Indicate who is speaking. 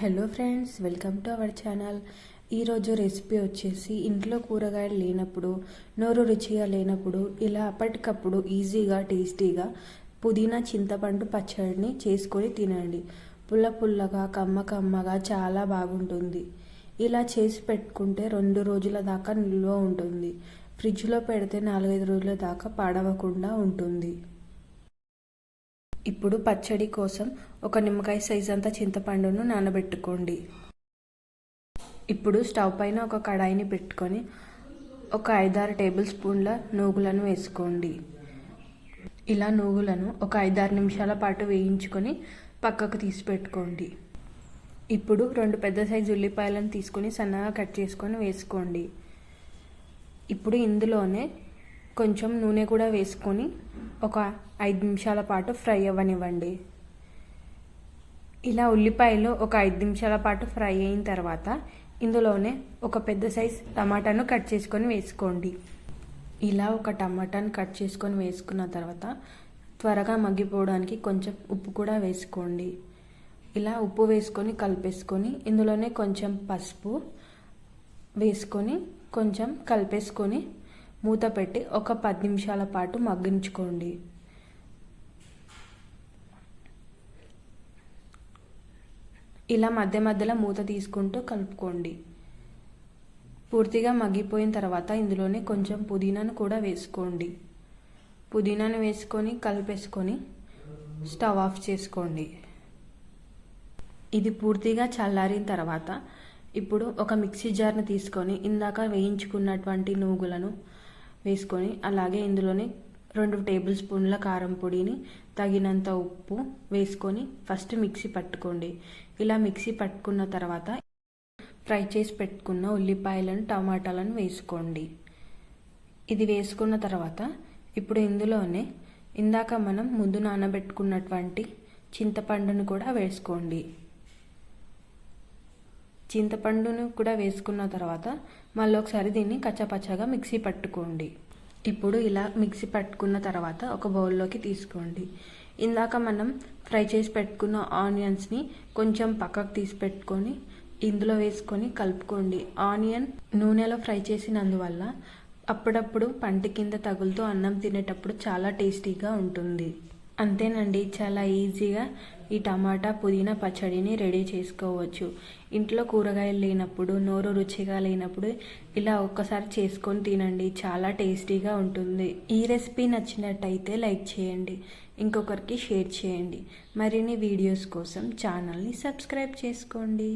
Speaker 1: Hello friends welcome to our channel ఈరోజు recipe వచ్చేసి ఇంట్లో కూరగాయలు లేనప్పుడు నోరు రుచిగా లేనప్పుడు ఇలా అప్పటికప్పుడు ఈజీగా టేస్టీగా పుదీనా చింతపండు పచ్చడిని చేసుకొని తినండి. పుల్ల పుల్లగా కమ్మ కమ్మగా చాలా బాగుంటుంది. ఇలా చేసి పెట్టుకుంటే రెండు రోజుల దాకా నిల్వ ఉంటుంది. ఫ్రిడ్జ్లో పెడితే నాలుగైదు రోజుల దాకా పాడవకుండా ఉంటుంది. ఇప్పుడు పచ్చడి కోసం ఒక నిమ్మకాయ సైజ్ అంత చింతపండును నానబెట్టుకోండి. ఇప్పుడు స్టవ్ పైన ఒక కడాయిని పెట్టుకొని ఒక ఐదారు టేబుల్ స్పూన్ల నూగులను వేసుకోండి. ఇలా నూగులను ఒక ఐదారు నిమిషాల పాటు వేయించుకొని పక్కకు తీసి పెట్టుకోండి. ఇప్పుడు రెండు పెద్ద సైజు ఉల్లిపాయలను తీసుకొని సన్నగా కట్ చేసుకొని వేసుకోండి. ఇప్పుడు ఇందులోనే కొంచెం నూనె కూడా వేసుకొని ఒక ఐదు నిమిషాల పాటు ఫ్రై అవ్వనివ్వండి. ఇలా ఉల్లిపాయలు ఒక ఐదు నిమిషాల పాటు ఫ్రై అయిన తర్వాత ఇందులోనే ఒక పెద్ద సైజ్ టమాటాను కట్ చేసుకొని వేసుకోండి. ఇలా ఒక టమాటాను కట్ చేసుకొని వేసుకున్న తర్వాత త్వరగా మగ్గిపోవడానికి కొంచెం ఉప్పు కూడా వేసుకోండి. ఇలా ఉప్పు వేసుకొని కలిపేసుకొని ఇందులోనే కొంచెం పసుపు వేసుకొని కొంచెం కలిపేసుకొని మూత పెట్టి ఒక పది నిమిషాల పాటు మగ్గించుకోండి. ఇలా మధ్య మధ్యలో మూత తీసుకుంటూ కలుపుకోండి. పూర్తిగా మగ్గిపోయిన తర్వాత ఇందులోనే కొంచెం పుదీనాను కూడా వేసుకోండి. పుదీనాను వేసుకొని కలిపేసుకొని స్టవ్ ఆఫ్ చేసుకోండి. ఇది పూర్తిగా చల్లారిన తర్వాత ఇప్పుడు ఒక మిక్సీ జార్ని తీసుకొని ఇందాక వేయించుకున్నటువంటి నూగులను వేసుకొని అలాగే ఇందులోనే రెండు టేబుల్ స్పూన్ల కారం పొడిని తగినంత ఉప్పు వేసుకొని ఫస్ట్ మిక్సీ పట్టుకోండి. ఇలా మిక్సీ పట్టుకున్న తర్వాత ఫ్రై చేసి పెట్టుకున్న ఉల్లిపాయలను టమాటాలను వేసుకోండి. ఇది వేసుకున్న తర్వాత ఇప్పుడు ఇందులోనే ఇందాక మనం ముందు నానబెట్టుకున్నటువంటి చింతపండును కూడా వేసుకోండి. చింతపండును కూడా వేసుకున్న తర్వాత మళ్ళీ ఒకసారి దీన్ని కచ్చపచ్చగా మిక్సీ పట్టుకోండి. ఇప్పుడు ఇలా మిక్సీ పట్టుకున్న తర్వాత ఒక బౌల్లోకి తీసుకోండి. ఇందాక మనం ఫ్రై చేసి పెట్టుకున్న ఆనియన్స్ని కొంచెం పక్కకు తీసి పెట్టుకొని ఇందులో వేసుకొని కలుపుకోండి. ఆనియన్ నూనెలో ఫ్రై చేసినందువల్ల అప్పుడప్పుడు పంట కింద తగులుతూ అన్నం తినేటప్పుడు చాలా టేస్టీగా ఉంటుంది. అంతేనండి చాలా ఈజీగా ఈ టమాటా పుదీనా పచ్చడిని రెడీ చేసుకోవచ్చు. ఇంట్లో కూరగాయలు లేనప్పుడు నోరు రుచిగా లేనప్పుడు ఇలా ఒక్కసారి చేసుకొని తినండి చాలా టేస్టీగా ఉంటుంది. ఈ రెసిపీ నచ్చినట్టయితే లైక్ చేయండి ఇంకొకరికి షేర్ చేయండి. మరిన్ని వీడియోస్ కోసం ఛానల్ని సబ్స్క్రైబ్ చేసుకోండి.